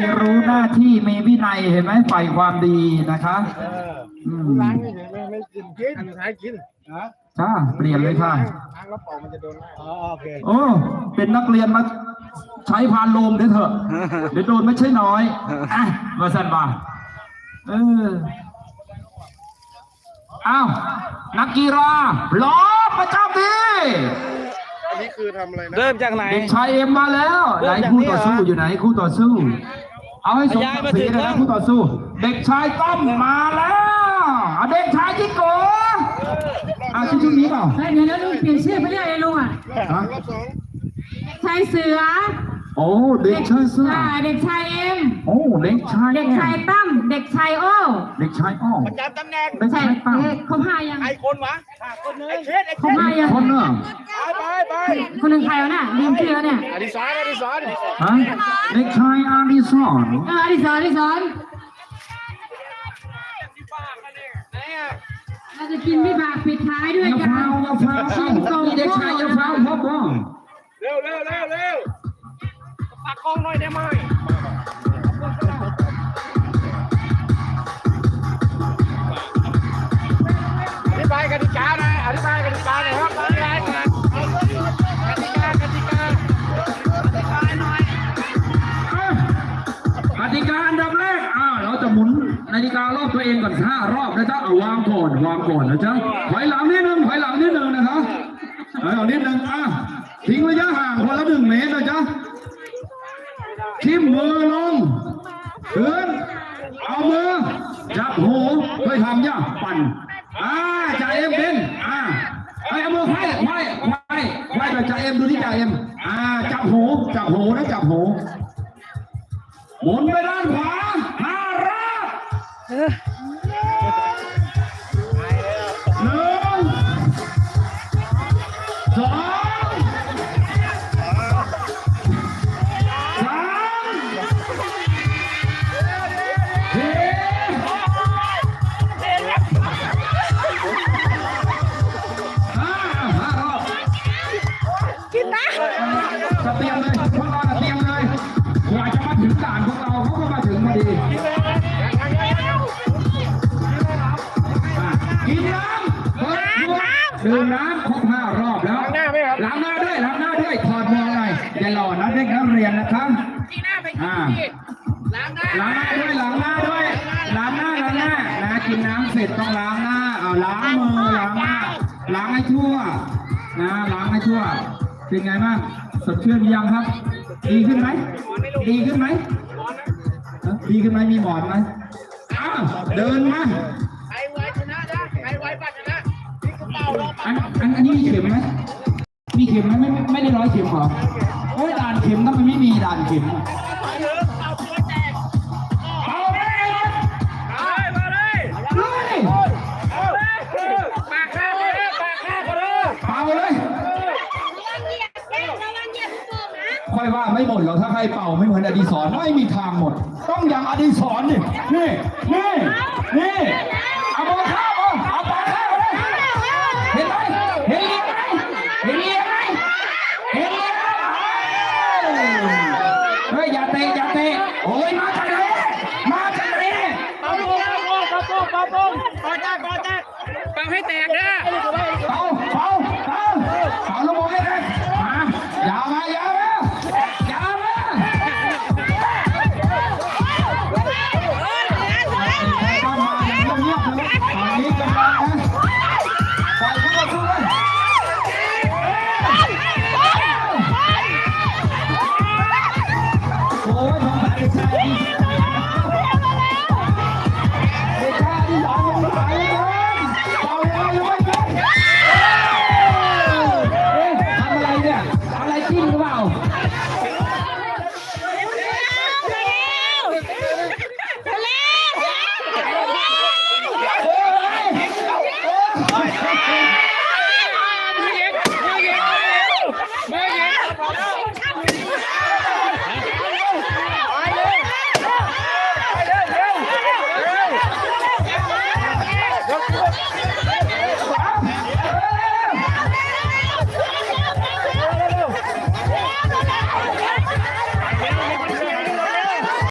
มีรู้หน้าที่มีวินัยเห็นไหมใฝ่ความดีนะคะอืมล้างไม่ถึงไม่ไม่กินกินอันสุดท้ายกินฮะจ้าเปลี่ยนเลยค่ะล้างแล้วปอกมันจะโดนหน้าอ๋อโอเคโอ้เป็นนักเรียนมาใช้พานโลมเดี๋ยวเถอะเดี๋ยวโดนไม่ใช่น้อยอะมาสั่นบ่าเอออ้าวนักกีฬาล้อประจำดีอันนี้คือทำอะไรนะ เริ่มจากไหนเด็กชายเอ็มมาแล้วไหนคู่ต่อสู้อยู่ไหนคู่ต่อสู้ เอาให้สมย้ายศักมาดิ์ศรีถึงเลยแล้นะวคู่ต่อสู้ เด็กชายต้อมมาแล้วเอาเด็กชายจิโกอะชื่อชุดนี้เปล่าเฮ้ยเดี๋ยวแล้วลุงเปลี่ยนชื่อไปเรื่อยเลยลุงอะฮะรอบสองชายเสือโอ้เด็กชายเสื้ออ่าเด็กชายเอ็มโอ้เด็กชายเด็กชายตั้มเด็กชายโอ้เด็กชายอ้อจำตำแหน่งเด็กใช่ชายตั้มเอ๊ะเขาพายังไอ้คนวะคนนึงไอ้เชษไอ้เขาพายังคนเนอะไปไป คนหนึ่งใครวะน่ะลืมชื่อแล้วเนี่ยอดิศรอดิศรฮะเด็กชายอาดิสอนเอออดิศรอดิศรเราจะกินไม่บากปิดท้ายด้วยยากันพราวยาพราวชิมตรง เด็กชายยาพราวพ่อบ้องเร็วเร็วเร็วเร็วปากกล้องหน่อยได้ไหม เองก่อนห้ารอบนะจ๊ะเอาวางก่อนวางก่อนนะจ๊ะถอยหลังนิดนึงถอยหลังนิดนึงนะครับถอยหลังนิดนึงอะทิ้งระยะห่างคนละหนึ่งเมตรนะจ๊ะทิ่มมือลงขึ้นเอามือจับหูเคยทำยังปั่นอ่าจ่าเอ็มเป็นอ่าไอ้เอามือไขว้ไขว้ไขว้ไขว้แบบจ่าเอ็มดูที่จ่าเอ็มอ่าจับหูจับหูนะจับหู Uh, ดดื่มน้ำครบห้ารอบแล้วล้างหน้าไหมครับล้างหน้าด้วยล้างหน้าด้วยถอดหมวกหน่อยอย่าหล่อนะเด็กนักเรียนนะครับอ่าล้างหน้าด้วยล้างหน้าด้วยล้างหน้าล้างหน้านะกินน้ำเสร็จต้องล้างหน้าเอาล้างมือล้างหน้าล้างให้ทั่วนะล้างให้ทั่ว เป็นไงบ้างสดชื่นหรือยังครับ ดีขึ้นไหมดีขึ้นไหมฮะดีขึ้นไหมมีหมอนไหมอ้าวเดินมา ออันอันอันนี้มีเข็มไหมมีเข็มไหมไม่ไม่ไม่ได้ร้อยเข็มเหรอโอ้ยด่านเข็มทำไมไม่มีด่านเข็มอะเอาเลยมาเลยเลยเอาเลยปากข้าเลยปากข้าก็เลยเอาเลยค่อยว่าไม่หมดหรอกถ้าใครเป่าไม่เหมือนอดีศรไม่มีทางหมด ต้องอย่างอดีศรนี่นี่นี่นี่เอามือข้าวเอาเอา ไม่แตกนะเอ